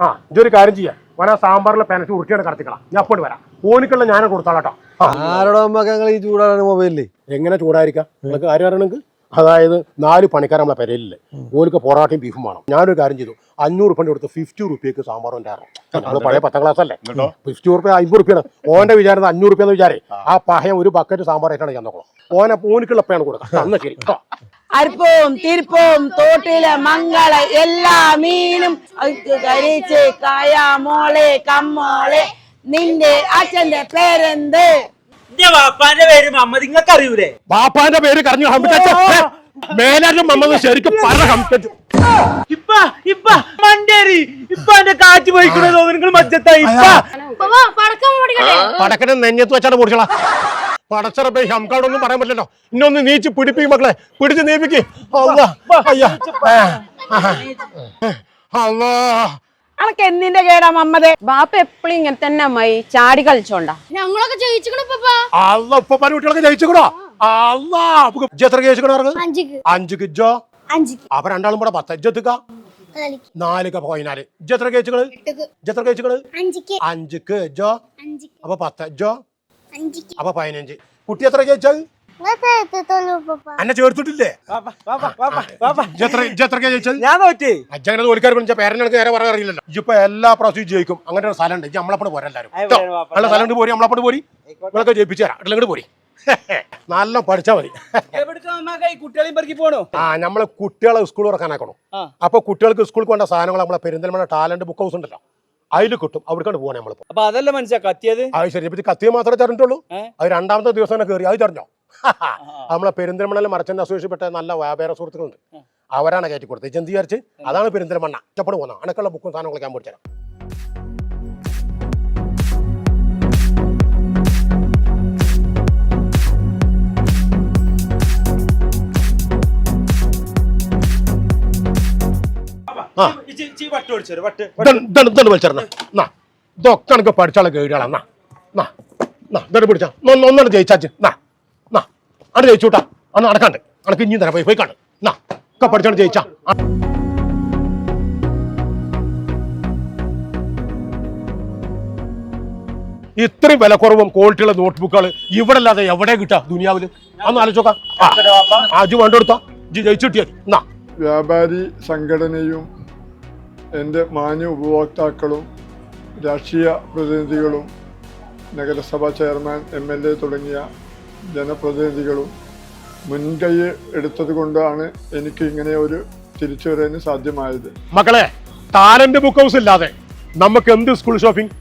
ആ ഒരു കാര്യം ചെയ്യാം. ഓന സാമ്പാറിലെ പെനറ്റ് ഉരുട്ടിയാണ് കടത്തിക്കളാം. ഞാൻ അപ്പോൾ വരാം. ഓനിക്കുള്ള ഞാൻ കൊടുത്താളട്ടോ. ആരോടെ നമുക്ക് ഞങ്ങൾ ഈ ചൂടാണ് മൊബൈലിൽ എങ്ങനെ ചൂടായിരിക്കാം? നിങ്ങൾക്ക് കാര്യം അറിയണമെങ്കിൽ? അതായത് നാല് പണിക്കാർ നമ്മളെ പെരയിലില്ലേ? ഓർക്ക് പൊറാട്ടയും ബീഫും വേണം. ഞാനൊരു കാര്യം ചെയ്തു. അഞ്ഞൂറ് ഉപ്പന്റെ കൊടുത്ത് ഫിഫ്റ്റി റുപ്യക്ക് സാമ്പാർ ഉണ്ടായിരുന്നു നമ്മൾ പഴയ പത്താം ക്ലാസ് അല്ലേ? ഫിഫ്റ്റി റുപ്യ അമ്പത് റുപ്യാണ് ഓന്റെ വിചാരം അഞ്ഞൂറ് റുപ്യ എന്ന് വിചാരേ. ആ. പഹയ ഒരു ബക്കറ്റ് സാമ്പാർ ആയിട്ടാണ് ഞാൻ നോക്കണം ഓനെ ഓനിക്കുള്ള പേണം കൊടുക്കാം അന്ന് ശരി. അരിപ്പവും തിരുപ്പവും തോട്ടിലെ മംഗള എല്ലാ മീനും കരിച്ച് കായ മോളെ കമ്മോളെ. നിന്റെ അച്ഛന്റെ പേരെന്ത്? ബാപ്പാന്റെ വാപ്പാന്റെ പേര് മമ്മദ് നിങ്ങൾക്ക് അറിയൂലേ ബാപ്പാന്റെ പേര് മേലാരും മമ്മത് ശരിക്കും പറ ഹംപിച്ചു ഇപ്പ ഇപ്പ മണ്ടേരി. ഇപ്പ എന്റെ കാറ്റ് പോയിക്കണോ നിങ്ങൾ മജ്ജത്തായി ഇപ്പ. പടക്കം നെഞ്ഞത്ത് വെച്ചാണ് പൊടിച്ചളാ പടച്ചറപ്പേ ഹംകാടൊന്നും പറയാൻ പറ്റില്ലല്ലോ. ഇന്നൊന്ന് നീച്ച് പിടിപ്പിക്കും മക്കളെ. പിടിച്ച് നീപ്പിക്ക്. അനക്ക് എന്തിന്റെ കേടാ മമ്മതേ ബാപ്പ എപ്പോഴും ഇങ്ങനെ തന്നെ അമ്മായി. ചാടി കളിച്ചോണ്ടാ. ഞങ്ങളൊക്കെ അല്ല ഉപ്പമാര് കുട്ടികളൊക്കെ ജയിച്ചുകൂടോ അല്ലാ അപ്പൊ ഇജ്ജ് എത്ര ജയിച്ചുകൂടോ ഇജ്ജോ? അഞ്ചിക്ക്. അപ്പൊ രണ്ടാളും കൂടെ പത്ത്. ഇജ്ജെത്തുക്ക നാലിക്ക്. നാലുക പതിനാല്. ഇജ്ജ് എത്ര കേച്ചുകൾ ഇജ്ജ് എത്ര ജയിച്ചുകൾ അഞ്ചിക്ക്. ജോ അഞ്ചിക്ക്. അപ്പൊ പത്ത്. അഞ്ചിക്ക് അപ്പൊ പതിനഞ്ച്. കുട്ടി എത്ര പപ്പാ എന്നെ ചേർത്തിട്ടില്ലേ? ഞാൻ തോറ്റേ അജ്ജങ്ങനെ തോൽക്കാർ വിളിച്ച പേരനക്ക് നേരെ പറയാൻ അറിയില്ലല്ലോ. ഇജ്ജിപ്പോ എല്ലാ പ്രാവശ്യവും ജയിക്കും. അങ്ങനെ ഒരു സ്ഥലം ഉണ്ട് ഇജ്ജ് നമ്മളപ്പോ പോരാ എല്ലാവരും. നല്ല സ്ഥലം പോരി. നമ്മളപ്പോ പോരി. നിങ്ങളൊക്കെ ജയിപ്പിച്ചു തരാം. ഇങ്ങോട്ട് പോരി. നല്ല പഠിച്ചാ മതി. കുട്ടികളെയും പെറുക്കി പോണോ? ആ നമ്മളെ കുട്ടികളെ സ്കൂൾ തുറക്കാനാക്കണോ. അപ്പൊ കുട്ടികൾക്ക് സ്കൂളിൽ വേണ്ട സാധനങ്ങൾ നമ്മളെ പെരിന്തൽമണ്ണ ടാലന്റ് ബുക്ക് ഹൗസ് ഉണ്ടല്ലോ. അതിൽ കിട്ടും. അവിടേക്കാണ് പോകണേ നമ്മളിപ്പോ അപ്പൊ അതല്ല മനസ്സിലാ കത്തിയത്? അത് ശരി. ഇപ്പൊ കത്തിയ മാത്രമേ തരണ്ടുള്ളൂ? അത് രണ്ടാമത്തെ ദിവസം തന്നെ കയറി അത് തരണോ നമ്മളെ പെരിന്തൽമണ്ണയിൽ മർച്ചന്റ് അസോസിയേഷൻ നല്ല വ്യാപാര സുഹൃത്തുക്കളുണ്ട്. അവരാണ് കയറ്റി കൊടുത്തത്. ഇജ്ജ് വിചാരിച്ച്? അതാണ് പെരിന്തൽമണ്ണ. ഇഷ്ടപ്പെട്ട് പോകുന്നത് അണക്കുള്ള ബുക്കും സാധനങ്ങളൊക്കെ ഞാൻ പഠിച്ചു എന്നാ ഇതൊക്കെ എനിക്ക് പഠിച്ചാളെ എന്നാ ഇതൊക്കെ പിടിച്ചാ. ഒന്ന് ഒന്നാണ് ജയിച്ചാച്ച്. എന്നാ എന്നാ അവിടെ ജയിച്ചൂട്ടാ അന്ന് നടക്കാണ്ട്. അനക്ക് ഇനിയും തരാം. പോയി പോയി കാണും. എന്നാ ഒക്കെ പഠിച്ചാണ് ജയിച്ചാ. കുറവും ഇത്രയും വിലക്കുറവും ക്വാളിറ്റിയുള്ള നോട്ട്ബുക്കുകൾ ഇവിടെ അല്ലാതെ എവിടെ കിട്ടാ? ദുനിയാവിൽ. അന്ന് ആലോചിച്ചോക്കാം ആജു വേണ്ടെടുത്തോ? ജി ജയിച്ചു കിട്ടിയത് എന്നാ വ്യാപാരി സംഘടനയും എന്റെ മാന്യ ഉപഭോക്താക്കളും രാഷ്ട്രീയ പ്രതിനിധികളും നഗരസഭാ ചെയർമാൻ എം എൽ എ തുടങ്ങിയ ജനപ്രതിനിധികളും മുൻകൈ എടുത്തത് കൊണ്ടാണ് എനിക്ക് ഇങ്ങനെ ഒരു തിരിച്ചുവരവിന് സാധ്യമായത്. മക്കളെ ടാലന്റ് ബുക്ക് ഹൗസ് ഇല്ലാതെ നമുക്ക് എന്ത് സ്കൂൾ ഷോപ്പിംഗ്